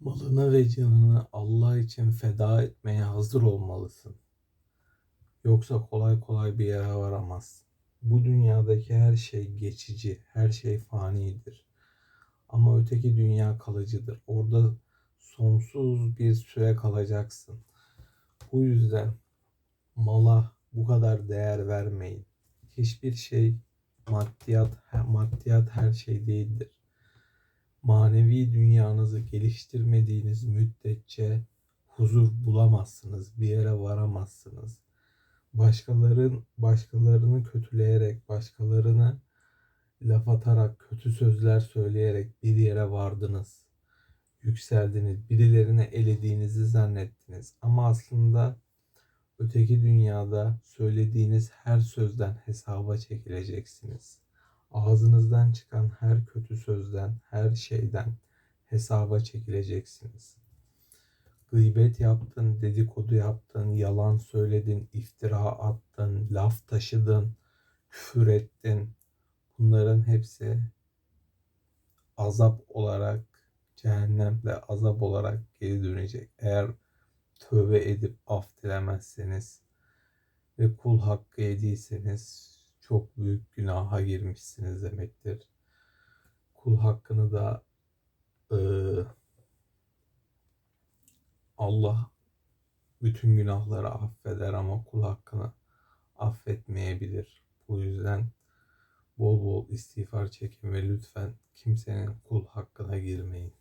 Malını ve canını Allah için feda etmeye hazır olmalısın. Yoksa kolay kolay bir yere varamazsın. Bu dünyadaki her şey geçici, her şey fanidir. Ama öteki dünya kalıcıdır. Orada sonsuz bir süre kalacaksın. Bu yüzden mala bu kadar değer vermeyin. Hiçbir şey maddiyat, maddiyat her şey değildir. Manevi dünyanızı geliştirmediğiniz müddetçe huzur bulamazsınız, bir yere varamazsınız. Başkaların başkalarını kötüleyerek, başkalarını laf atarak, kötü sözler söyleyerek bir yere vardınız. Yükseldiniz, birilerine elediğinizi zannettiniz. Ama aslında öteki dünyada söylediğiniz her sözden hesaba çekileceksiniz. Ağzınızdan çıkan her kötü sözden, her şeyden hesaba çekileceksiniz. Gıybet yaptın, dedikodu yaptın, yalan söyledin, iftira attın, laf taşıdın, küfür ettin. Bunların hepsi azap olarak, cehennemde azap olarak geri dönecek. Eğer tövbe edip af dilemezseniz ve kul hakkı yediyseniz çok büyük günaha girmişsiniz demektir. Kul hakkını da e, Allah bütün günahları affeder ama kul hakkını affetmeyebilir. Bu yüzden bol bol istiğfar çekin ve lütfen kimsenin kul hakkına girmeyin.